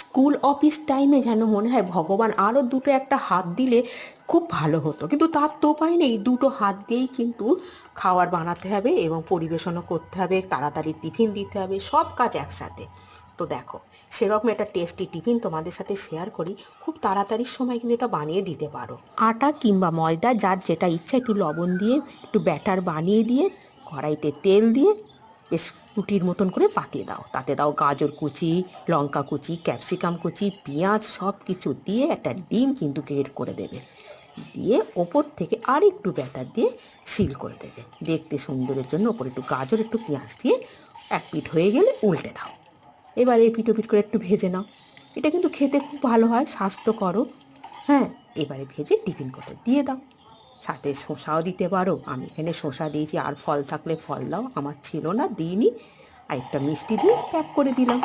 School office টাইমে যেন মনে হয় ভগবান আরও দুটো একটা হাত দিলে খুব ভালো হতো। কিন্তু তার তো উপায় নেই, দুটো হাত দিয়েই কিন্তু খাবার বানাতে হবে এবং পরিবেশনও করতে হবে, তাড়াতাড়ি টিফিন দিতে হবে, সব কাজ একসাথে। তো দেখো, সেরকম একটা টেস্টি টিফিন তোমাদের সাথে শেয়ার করি, খুব তাড়াতাড়ির সময় কিন্তু এটা বানিয়ে দিতে পারো। আটা কিংবা ময়দা, যার যেটা ইচ্ছা একটু লবণ দিয়ে, একটু ব্যাটার বানিয়ে দিয়ে, কড়াইতে তেল দিয়ে বেশ রুটির মতন করে পাতিয়ে দাও। তাতে দাও গাজর কুচি, লঙ্কা কুচি, ক্যাপসিকাম কুচি, পেঁয়াজ সব কিছু দিয়ে একটা ডিম কিন্তু গ্রেড করে দেবে। দিয়ে ওপর থেকে আর একটু ব্যাটার দিয়ে সিল করে দেবে। দেখতে সুন্দরের জন্য ওপরে একটু গাজর, একটু পেঁয়াজ দিয়ে এক পিঠ হয়ে গেলে উল্টে দাও। এবার এই পিঠো পিঠ করে একটু ভেজে নাও। এটা কিন্তু খেতে খুব ভালো হয়, স্বাস্থ্যকরও। হ্যাঁ এবারে ভেজে টিফিন করে দিয়ে দাও। সাথে শসাও দিতে পারো। আমি এখানে শসা দিয়েছি। আর ফল থাকলে ফল দাও। আমার ছিল না, দিইনি। আর একটা মিষ্টি দিয়ে প্যাক করে দিলাম।